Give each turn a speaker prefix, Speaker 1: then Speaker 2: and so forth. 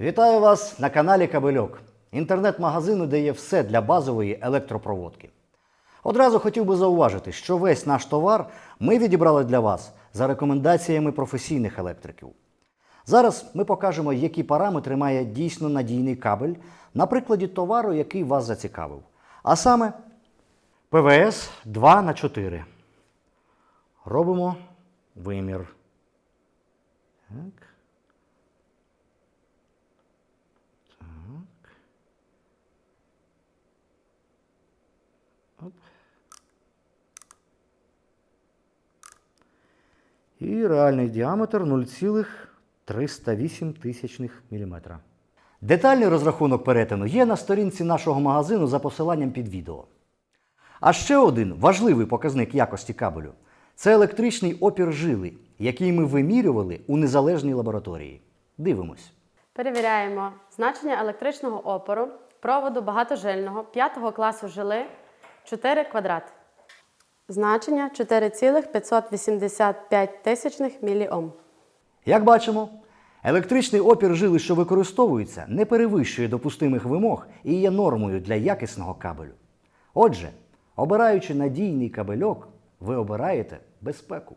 Speaker 1: Вітаю вас на каналі Кабельок, інтернет-магазину, де є все для базової електропроводки. Одразу хотів би зауважити, що весь наш товар ми відібрали для вас за рекомендаціями професійних електриків. Зараз ми покажемо, які параметри має дійсно надійний кабель на прикладі товару, який вас зацікавив. А саме ПВС 2 на 4 Робимо вимір. Так. Оп. І реальний діаметр 0,308 тисячних міліметра. Детальний розрахунок перетину є на сторінці нашого магазину за посиланням під відео. А ще один важливий показник якості кабелю це електричний опір жили, який ми вимірювали у незалежній лабораторії. Дивимось.
Speaker 2: Перевіряємо значення електричного опору проводу багатожильного 5 класу жили 4 квадрат. Значення 4,585 тисячних міліом.
Speaker 1: Як бачимо, електричний опір жили, що використовується, не перевищує допустимих вимог і є нормою для якісного кабелю. Отже, обираючи надійний кабельок, ви обираєте безпеку.